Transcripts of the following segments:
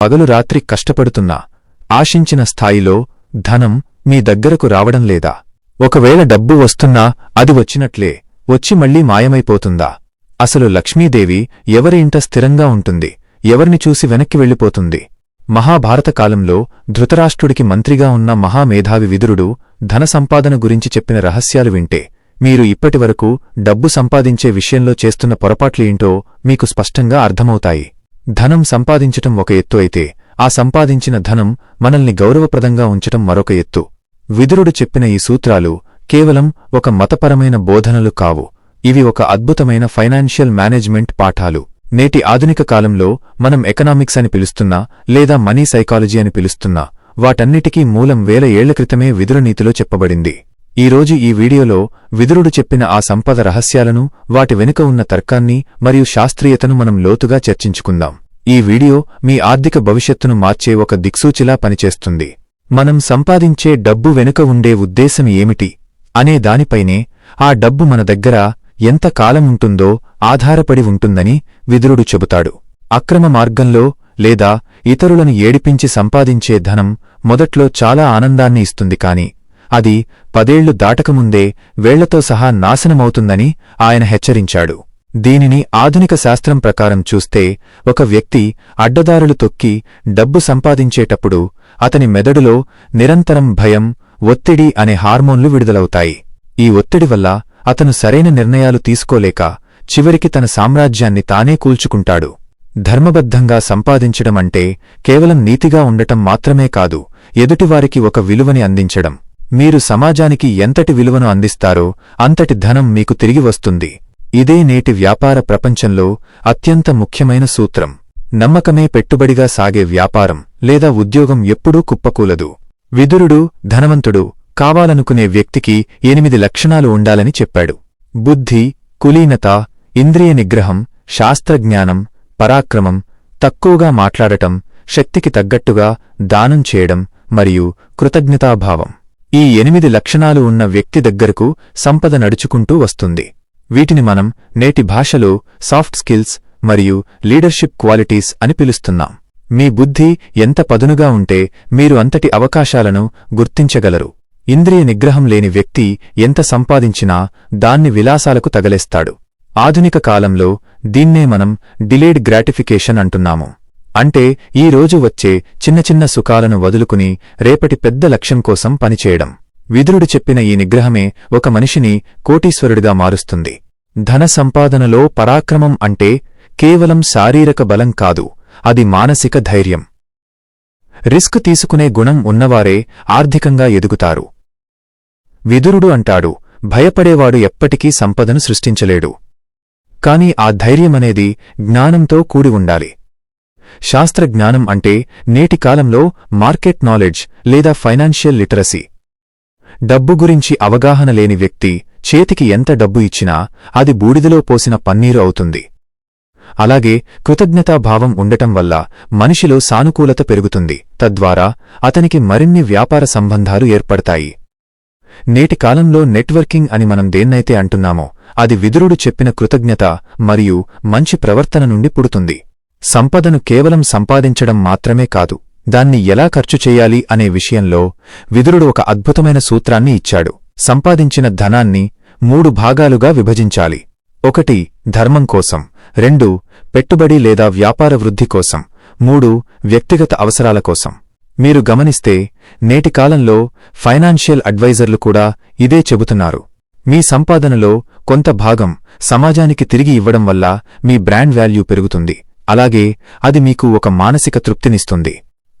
పగలు రాత్రి కష్టపడుతున్నా ఆశించిన స్థాయిలో ధనం మీ దగ్గరకు రావడం లేదా? ఒకవేళ డబ్బు వస్తున్నా అది వచ్చినట్లే వచ్చి మళ్ళీ మాయమైపోతుందా? అసలు లక్ష్మీదేవి ఎవరి ఇంట స్థిరంగా ఉంటుంది ఎవరిని చూసి వెనక్కి వెళ్ళిపోతుంది? మహాభారత కాలంలో ధృతరాష్ట్రుడికి మంత్రిగా ఉన్న మహామేధావి విదురుడు ధన సంపాదన గురించి చెప్పిన రహస్యాలు వింటే మీరు ఇప్పటివరకు డబ్బు సంపాదించే విషయంలో చేస్తున్న పొరపాట్లేంటో మీకు స్పష్టంగా అర్థమవుతాయి. ధనం సంపాదించటం ఒక ఎత్తు అయితే ఆ సంపాదించిన ధనం మనల్ని గౌరవప్రదంగా ఉంచటం మరొక ఎత్తు. విదురుడు చెప్పిన ఈ సూత్రాలు కేవలం ఒక మతపరమైన బోధనలు కావు. ఇవి ఒక అద్భుతమైన ఫైనాన్షియల్ మేనేజ్మెంట్ పాఠాలు. నేటి ఆధునిక కాలంలో మనం ఎకనామిక్స్ అని పిలుస్తున్నా లేదా మనీ సైకాలజీ అని పిలుస్తున్నా వాటన్నిటికీ మూలం వేల ఏళ్ళ క్రితమే విదురనీతిలో చెప్పబడింది. ఈరోజు ఈ వీడియోలో విదురుడు చెప్పిన ఆ సంపద రహస్యాలను వాటి వెనుక ఉన్న తర్కాన్ని మరియు శాస్త్రీయతను మనం లోతుగా చర్చించుకుందాం. ఈ వీడియో మీ ఆర్థిక భవిష్యత్తును మార్చే ఒక దిక్సూచిలా పనిచేస్తుంది. మనం సంపాదించే డబ్బు వెనుక ఉండే ఉద్దేశం ఏమిటి అనే దానిపైనే ఆ డబ్బు మన దగ్గర ఎంత కాలం ఉంటుందో ఆధారపడి ఉంటుందని విదురుడు చెబుతాడు. అక్రమ మార్గంలో లేదా ఇతరులను ఏడిపించి సంపాదించే ధనం మొదట్లో చాలా ఆనందాన్ని ఇస్తుంది కాని అది పదేళ్ళు దాటకముందే వేళ్ళతో సహా నాశనమవుతుందని ఆయన హెచ్చరించాడు. దీనిని ఆధునిక శాస్త్రం ప్రకారం చూస్తే ఒక వ్యక్తి అడ్డదారులు తొక్కి డబ్బు సంపాదించేటప్పుడు అతని మెదడులో నిరంతరం భయం ఒత్తిడి అనే హార్మోన్లు విడుదలవుతాయి. ఈ ఒత్తిడి వల్ల అతను సరైన నిర్ణయాలు తీసుకోలేక చివరికి తన సామ్రాజ్యాన్ని తానే కూల్చుకుంటాడు. ధర్మబద్ధంగా సంపాదించడం అంటే కేవలం నీతిగా ఉండటం మాత్రమే కాదు ఎదుటివారికి ఒక విలువని అందించడం. మీరు సమాజానికి ఎంతటి విలువను అందిస్తారో అంతటి ధనం మీకు తిరిగి వస్తుంది. ఇదే నేటి వ్యాపార ప్రపంచంలో అత్యంత ముఖ్యమైన సూత్రం. నమ్మకమే పెట్టుబడిగా సాగే వ్యాపారం లేదా ఉద్యోగం ఎప్పుడూ కుప్పకూలదు. విదురుడు ధనవంతుడు కావాలనుకునే వ్యక్తికి ఎనిమిది లక్షణాలు ఉండాలని చెప్పాడు. బుద్ధి కులీనత ఇంద్రియ నిగ్రహం శాస్త్రజ్ఞానం పరాక్రమం తక్కువగా మాట్లాడటం శక్తికి తగ్గట్టుగా దానం చేయడం మరియు కృతజ్ఞతాభావం. ఈ ఎనిమిది లక్షణాలు ఉన్న వ్యక్తి దగ్గరకు సంపద నడుచుకుంటూ వస్తుంది. వీటిని మనం నేటి భాషలో సాఫ్ట్ స్కిల్స్ మరియు లీడర్షిప్ క్వాలిటీస్ అని పిలుస్తున్నాం. మీ బుద్ధి ఎంత పదునుగా ఉంటే మీరు అంతటి అవకాశాలను గుర్తించగలరు. ఇంద్రియ నిగ్రహం లేని వ్యక్తి ఎంత సంపాదించినా దాన్ని విలాసాలకు తగలేస్తాడు. ఆధునిక కాలంలో దీన్నే మనం డిలేడ్ గ్రాటిఫికేషన్ అంటున్నాము. అంటే ఈ రోజు వచ్చే చిన్న చిన్న సుఖాలను వదులుకుని రేపటి పెద్ద లక్ష్యం కోసం పనిచేయడం. విదురుడు చెప్పిన ఈ నిగ్రహమే ఒక మనిషిని కోటీశ్వరుడిగా మారుస్తుంది. ధన సంపాదనలో పరాక్రమం అంటే కేవలం శారీరక బలం కాదు అది మానసిక ధైర్యం. రిస్క్ తీసుకునే గుణం ఉన్నవారే ఆర్థికంగా ఎదుగుతారు. విదురుడు అంటాడు భయపడేవాడు ఎప్పటికీ సంపదను సృష్టించలేడు. కాని ఆ ధైర్యమనేది జ్ఞానంతో కూడి ఉండాలి. శాస్త్రజ్ఞానం అంటే నేటి కాలంలో మార్కెట్ నాలెడ్జ్ లేదా ఫైనాన్షియల్ లిటరసీ. డబ్బు గురించి అవగాహన లేని వ్యక్తి చేతికి ఎంత డబ్బు ఇచ్చినా అది బూడిదలో పోసిన పన్నీరు అవుతుంది. అలాగే కృతజ్ఞతాభావం ఉండటం వల్ల మనిషిలో సానుకూలత పెరుగుతుంది. తద్వారా అతనికి మరిన్ని వ్యాపార సంబంధాలు ఏర్పడతాయి. నేటి కాలంలో నెట్వర్కింగ్ అని మనం దేన్నైతే అంటున్నామో అది విదురుడు చెప్పిన కృతజ్ఞత మరియు మంచి ప్రవర్తన నుండి పుడుతుంది. సంపదను కేవలం సంపాదించడం మాత్రమే కాదు దాన్ని ఎలా ఖర్చు చేయాలి అనే విషయంలో విదురుడు ఒక అద్భుతమైన సూత్రాన్ని ఇచ్చాడు. సంపాదించిన ధనాన్ని మూడు భాగాలుగా విభజించాలి. ఒకటి ధర్మం కోసం. రెండు పెట్టుబడి లేదా వ్యాపార వృద్ధి కోసం. మూడు వ్యక్తిగత అవసరాల కోసం. మీరు గమనిస్తే నేటి కాలంలో ఫైనాన్షియల్ అడ్వైజర్లు కూడా ఇదే చెబుతున్నారు. మీ సంపాదనలో కొంత భాగం సమాజానికి తిరిగి ఇవ్వడం వల్ల మీ బ్రాండ్ వాల్యూ పెరుగుతుంది. అలాగే అది మీకు ఒక మానసిక తృప్తినిస్తుంది.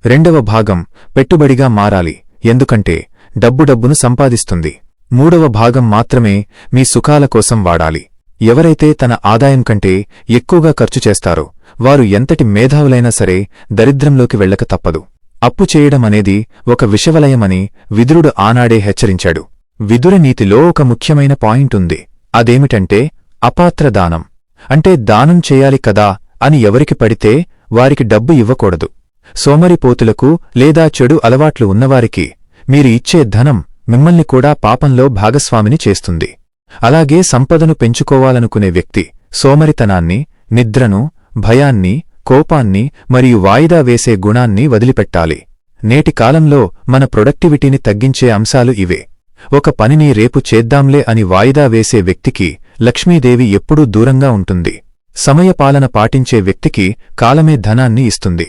రెండవ భాగం పెట్టుబడిగా మారాలి ఎందుకంటే డబ్బు డబ్బును సంపాదిస్తుంది. మూడవ భాగం మాత్రమే మీ సుఖాల కోసం వాడాలి. ఎవరైతే తన ఆదాయం కంటే ఎక్కువగా ఖర్చు చేస్తారో వారు ఎంతటి మేధావులైనా సరే దరిద్రంలోకి వెళ్ళక తప్పదు. అప్పు చేయడం అనేది ఒక విషవలయమని విదురుడు ఆనాడే హెచ్చరించాడు. విదుర నీతిలో ఒక ముఖ్యమైన పాయింట్ ఉంది. అదేమిటంటే అపాత్ర దానం అంటే దానం చేయాలి కదా అని ఎవరికి పడితే వారికి డబ్బు ఇవ్వకూడదు. సోమరిపోతులకు లేదా చెడు అలవాట్లు ఉన్నవారికి మీరు ఇచ్చే ధనం మిమ్మల్ని కూడా పాపంలో భాగస్వామిని చేస్తుంది. అలాగే సంపదను పెంచుకోవాలనుకునే వ్యక్తి సోమరితనాన్ని నిద్రను భయాన్ని కోపాన్ని మరియు వాయిదా వేసే గుణాన్ని వదిలిపెట్టాలి. నేటి కాలంలో మన ప్రొడక్టివిటీని తగ్గించే అంశాలు ఇవే. ఒక పనిని రేపు చేద్దాంలే అని వాయిదా వేసే వ్యక్తికి లక్ష్మీదేవి ఎప్పుడూ దూరంగా ఉంటుంది. సమయపాలన పాటించే వ్యక్తికి కాలమే ధనాన్ని ఇస్తుంది.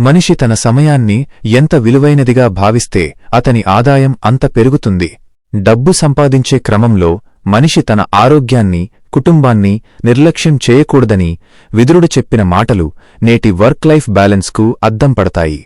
మనిషి తన సమయాన్ని ఎంత విలువైనదిగా భావిస్తే అతని ఆదాయం అంత పెరుగుతుంది. డబ్బు సంపాదించే క్రమంలో మనిషి తన ఆరోగ్యాన్ని కుటుంబాన్ని నిర్లక్ష్యం చేయకూడదని విదురుడు చెప్పిన మాటలు నేటి వర్క్ లైఫ్ బ్యాలెన్స్కు అద్దం పడతాయి.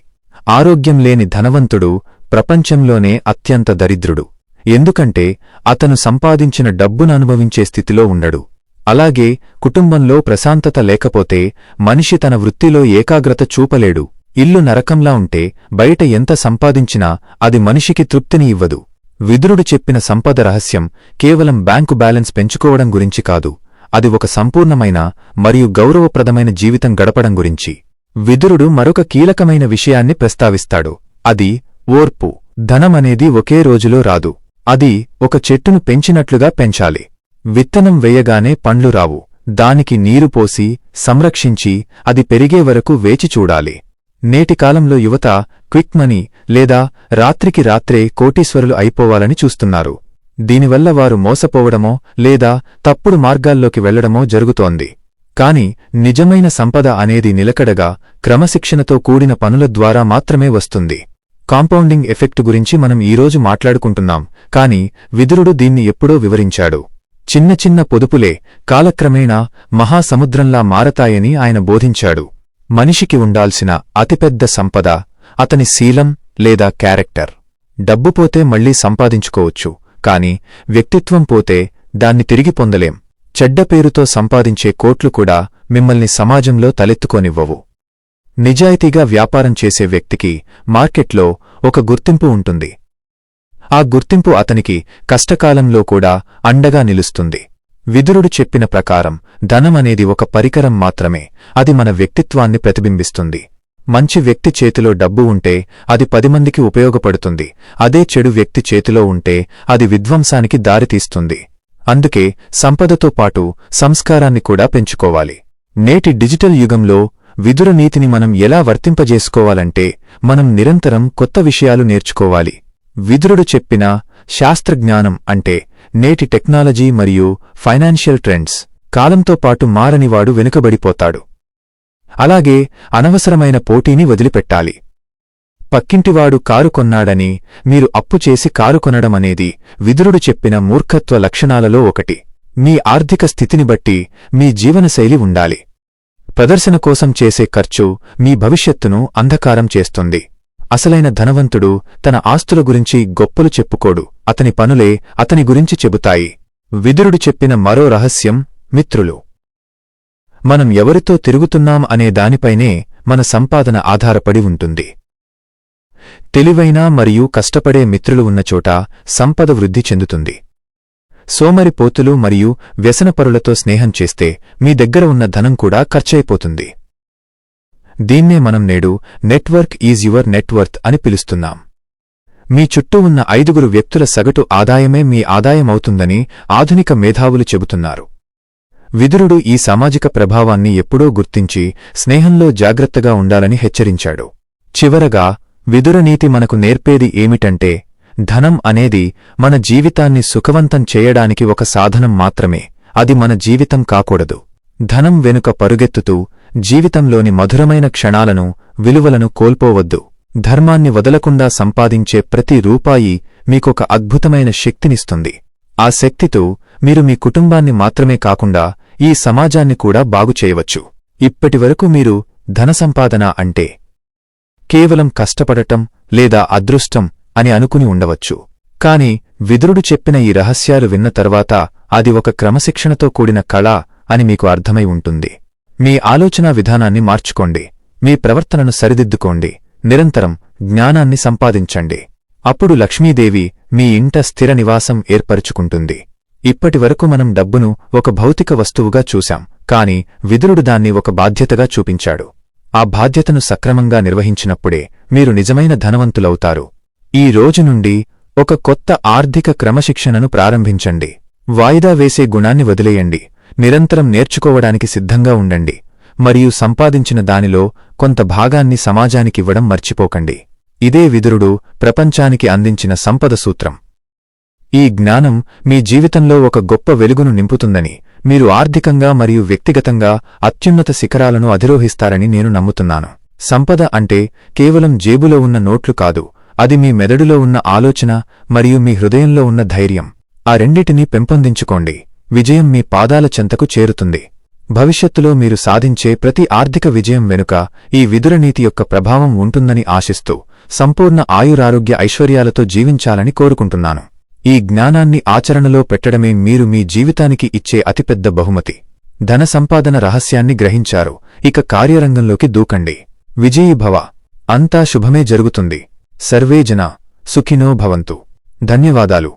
ఆరోగ్యం లేని ధనవంతుడు ప్రపంచంలోనే అత్యంత దరిద్రుడు. ఎందుకంటే అతను సంపాదించిన డబ్బును అనుభవించే స్థితిలో ఉండడు. అలాగే కుటుంబంలో ప్రశాంతత లేకపోతే మనిషి తన వృత్తిలో ఏకాగ్రత చూపలేడు. ఇల్లు నరకంలా ఉంటే బయట ఎంత సంపాదించినా అది మనిషికి తృప్తిని ఇవ్వదు. విదురుడు చెప్పిన సంపద రహస్యం కేవలం బ్యాంకు బ్యాలెన్స్ పెంచుకోవడం గురించి కాదు. అది ఒక సంపూర్ణమైన మరియు గౌరవప్రదమైన జీవితం గడపడం గురించి. విదురుడు మరొక కీలకమైన విషయాన్ని ప్రస్తావిస్తాడు. అది ఓర్పు. ధనమనేది ఒకే రోజులో రాదు. అది ఒక చెట్టును పెంచినట్లుగా పెంచాలి. విత్తనం వేయగానే పండ్లు రావు. దానికి నీరు పోసి సంరక్షించి అది పెరిగే వరకు వేచి చూడాలి. నేటికాలంలో యువత క్విక్ మనీ లేదా రాత్రికి రాత్రే కోటీశ్వరులు అయిపోవాలని చూస్తున్నారు. దీనివల్ల వారు మోసపోవడమో లేదా తప్పుడు మార్గాల్లోకి వెళ్ళడమో జరుగుతోంది. కాని నిజమైన సంపద అనేది నిలకడగా క్రమశిక్షణతో కూడిన పనుల ద్వారా మాత్రమే వస్తుంది. కాంపౌండింగ్ ఎఫెక్ట్ గురించి మనం ఈరోజు మాట్లాడుకుంటున్నాం కాని విదురుడు దీన్ని ఎప్పుడో వివరించాడు. చిన్న చిన్న పొదుపులే కాలక్రమేణా మహాసముద్రంలా మారతాయని ఆయన బోధించాడు. మనిషికి ఉండాల్సిన అతిపెద్ద సంపద అతని శీలం లేదా క్యారెక్టర్. డబ్బు పోతే మళ్ళీ సంపాదించుకోవచ్చు కాని వ్యక్తిత్వం పోతే దాన్ని తిరిగి పొందలేం. చెడ్డ పేరుతో సంపాదించే కోట్లు కూడా మిమ్మల్ని సమాజంలో తలెత్తుకోనివ్వవు. నిజాయితీగా వ్యాపారం చేసే వ్యక్తికి మార్కెట్లో ఒక గుర్తింపు ఉంటుంది. ఆ గుర్తింపు అతనికి కష్టకాలంలో కూడా అండగా నిలుస్తుంది. విదురుడు చెప్పిన ప్రకారం ధనమనేది ఒక పరికరం మాత్రమే అది మన వ్యక్తిత్వాన్ని ప్రతిబింబిస్తుంది. మంచి వ్యక్తి చేతిలో డబ్బు ఉంటే అది పదిమందికి ఉపయోగపడుతుంది అదే చెడు వ్యక్తి చేతిలో ఉంటే అది విధ్వంసానికి దారితీస్తుంది. అందుకే సంపదతో పాటు సంస్కారాన్ని కూడా పెంచుకోవాలి. నేటి డిజిటల్ యుగంలో విదుర నీతిని మనం ఎలా వర్తింపజేసుకోవాలంటే మనం నిరంతరం కొత్త విషయాలు నేర్చుకోవాలి. విదురుడు చెప్పిన శాస్త్రజ్ఞానం అంటే నేటి టెక్నాలజీ మరియు ఫైనాన్షియల్ ట్రెండ్స్ కాలంతో పాటు మారనివాడు వెనుకబడిపోతాడు. అలాగే అనవసరమైన పోటీని వదిలిపెట్టాలి. పక్కింటివాడు కారు కొన్నాడని మీరు అప్పు చేసి కారు కొనడమనేది విదురుడు చెప్పిన మూర్ఖత్వ లక్షణాలలో ఒకటి. మీ ఆర్థిక స్థితిని బట్టి మీ జీవనశైలి ఉండాలి. ప్రదర్శన కోసం చేసే ఖర్చు మీ భవిష్యత్తును అంధకారం చేస్తుంది. అసలైన ధనవంతుడు తన ఆస్తుల గురించి గొప్పలు చెప్పుకోడు. అతని పనులే అతని గురించి చెబుతాయి. విదురుడు చెప్పిన మరో రహస్యం మిత్రులు. మనం ఎవరితో తిరుగుతున్నాం అనే దానిపైనే మన సంపాదన ఆధారపడి ఉంటుంది. తెలివైన మరియు కష్టపడే మిత్రులు ఉన్నచోట సంపద వృద్ధి చెందుతుంది. సోమరిపోతులు మరియు వ్యసనపరులతో స్నేహం చేస్తే మీ దగ్గర ఉన్న ధనం కూడా ఖర్చయిపోతుంది దీన్నే మనం నేడు నెట్వర్క్ ఈజ్ యువర్ నెట్వర్త్ అని పిలుస్తున్నాం. మీ చుట్టూ ఉన్న ఐదుగురు వ్యక్తుల సగటు ఆదాయమే మీ ఆదాయమవుతుందని ఆధునిక మేధావులు చెబుతున్నారు. విదురుడు ఈ సామాజిక ప్రభావాన్ని ఎప్పుడో గుర్తించి స్నేహంలో జాగ్రత్తగా ఉండాలని హెచ్చరించాడు. చివరగా విదురనీతి మనకు నేర్పేది ఏమిటంటే ధనం అనేది మన జీవితాన్ని సుఖవంతం చేయడానికి ఒక సాధనం మాత్రమే అది మన జీవితం కాకూడదు. ధనం వెనుక పరుగెత్తుతూ జీవితంలోని మధురమైన క్షణాలను విలువలను కోల్పోవద్దు. ధర్మాన్ని వదలకుండా సంపాదించే ప్రతి రూపాయి మీకొక అద్భుతమైన శక్తినిస్తుంది. ఆ శక్తితో మీరు మీ కుటుంబాన్ని మాత్రమే కాకుండా ఈ సమాజాన్ని కూడా బాగుచేయవచ్చు ఇప్పటివరకు మీరు ధన సంపాదన అంటే కేవలం కష్టపడటం లేదా అదృష్టం అని అనుకుని ఉండవచ్చు. కాని విదురుడు చెప్పిన ఈ రహస్యాలు విన్న తర్వాత అది ఒక క్రమశిక్షణతో కూడిన కళ అని మీకు అర్థమై ఉంటుంది. మీ ఆలోచనా విధానాన్ని మార్చుకోండి. మీ ప్రవర్తనను సరిదిద్దుకోండి. నిరంతరం జ్ఞానాన్ని సంపాదించండి. అప్పుడు లక్ష్మీదేవి మీ ఇంట స్థిర నివాసం ఏర్పరుచుకుంటుంది. ఇప్పటివరకు మనం డబ్బును ఒక భౌతిక వస్తువుగా చూశాం కాని విదురుడు దాన్ని ఒక బాధ్యతగా చూపించాడు. ఆ బాధ్యతను సక్రమంగా నిర్వహించినప్పుడే మీరు నిజమైన ధనవంతులవుతారు. ఈ రోజు నుండి ఒక కొత్త ఆర్థిక క్రమశిక్షణను ప్రారంభించండి. వాయిదా వేసే గుణాన్ని వదిలేయండి. నిరంతరం నేర్చుకోవడానికి సిద్ధంగా ఉండండి మరియు సంపాదించిన దానిలో కొంత భాగాన్ని సమాజానికివ్వడం మర్చిపోకండి. ఇదే విదురుడు ప్రపంచానికి అందించిన సంపద సూత్రం. ఈ జ్ఞానం మీ జీవితంలో ఒక గొప్ప వెలుగును నింపుతుందని మీరు ఆర్థికంగా మరియు వ్యక్తిగతంగా అత్యున్నత శిఖరాలను అధిరోహిస్తారని నేను నమ్ముతున్నాను. సంపద అంటే కేవలం జేబులో ఉన్న నోట్లు కాదు అది మీ మెదడులో ఉన్న ఆలోచన మరియు మీ హృదయంలో ఉన్న ధైర్యం. ఆ రెండిటినీ పెంపొందించుకోండి. విజయం మీ పాదాల చెంతకు చేరుతుంది. భవిష్యత్తులో మీరు సాధించే ప్రతి ఆర్థిక విజయం వెనుక ఈ విదురనీతి యొక్క ప్రభావం ఉంటుందని ఆశిస్తూ సంపూర్ణ ఆయురారోగ్య ఐశ్వర్యాలతో జీవించాలని కోరుకుంటున్నాను. ఈ జ్ఞానాన్ని ఆచరణలో పెట్టడమే మీరు మీ జీవితానికి ఇచ్చే అతిపెద్ద బహుమతి. ధన సంపాదన రహస్యాన్ని గ్రహించారు. ఇక కార్యరంగంలోకి దూకండి. విజయీభవ అంతా శుభమే జరుగుతుంది. సర్వే జన. సుఖినో భవంతు. ధన్యవాదాలు.